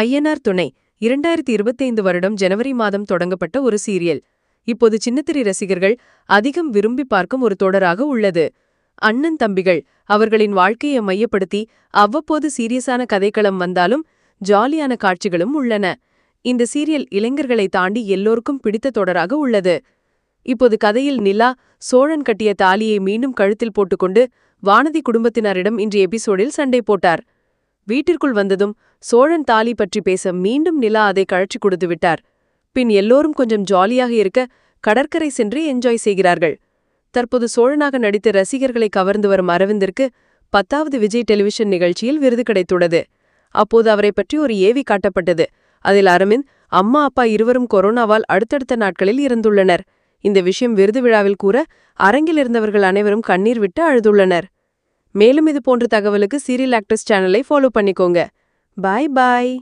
ஐயனார் துணை. இரண்டாயிரத்தி இருபத்தைந்து வருடம் ஜனவரி மாதம் தொடங்கப்பட்ட ஒரு சீரியல். இப்போது சின்னத்திரை ரசிகர்கள் அதிகம் விரும்பி பார்க்கும் ஒரு தொடராக உள்ளது. அண்ணன் தம்பிகள் அவர்களின் வாழ்க்கையை மையப்படுத்தி அவ்வப்போது சீரியஸான கதைக்களம் வந்தாலும் ஜாலியான காட்சிகளும் உள்ளன. இந்த சீரியல் இளைஞர்களை தாண்டி எல்லோருக்கும் பிடித்த தொடராக உள்ளது. இப்போது கதையில் நிலா சோழன் கட்டிய தாலியை மீண்டும் கழுத்தில் போட்டுக்கொண்டு வானதி குடும்பத்தினரிடம் இன்று எபிசோடில் சண்டை போட்டார். வீட்டிற்குள் வந்ததும் சோழன் தாலி பற்றி பேச மீண்டும் நிலா அதை கழற்றி கொடுத்து விட்டார். பின் எல்லோரும் கொஞ்சம் ஜாலியாக இருக்க கடற்கரை சென்று என்ஜாய் செய்கிறார்கள். தற்போது சோழனாக நடித்து ரசிகர்களை கவர்ந்து வரும் அரவிந்திற்கு பத்தாவது விஜய் டெலிவிஷன் நிகழ்ச்சியில் விருது கிடைத்துள்ளது. அப்போது அவரை பற்றி ஒரு ஏவி காட்டப்பட்டது. அதில் அரவிந்த் அம்மா அப்பா இருவரும் கொரோனாவால் அடுத்தடுத்த நாட்களில் இறந்துள்ளனர். இந்த விஷயம் விருது விழாவில் கூற அரங்கில் இருந்தவர்கள் அனைவரும் கண்ணீர் விட்டு அழுதுள்ளனர். மேலும் இது போன்ற தகவலுக்கு சீரியல் ஆக்ட்ரஸ் சேனலை ஃபாலோ பண்ணிக்கோங்க. பாய் பாய்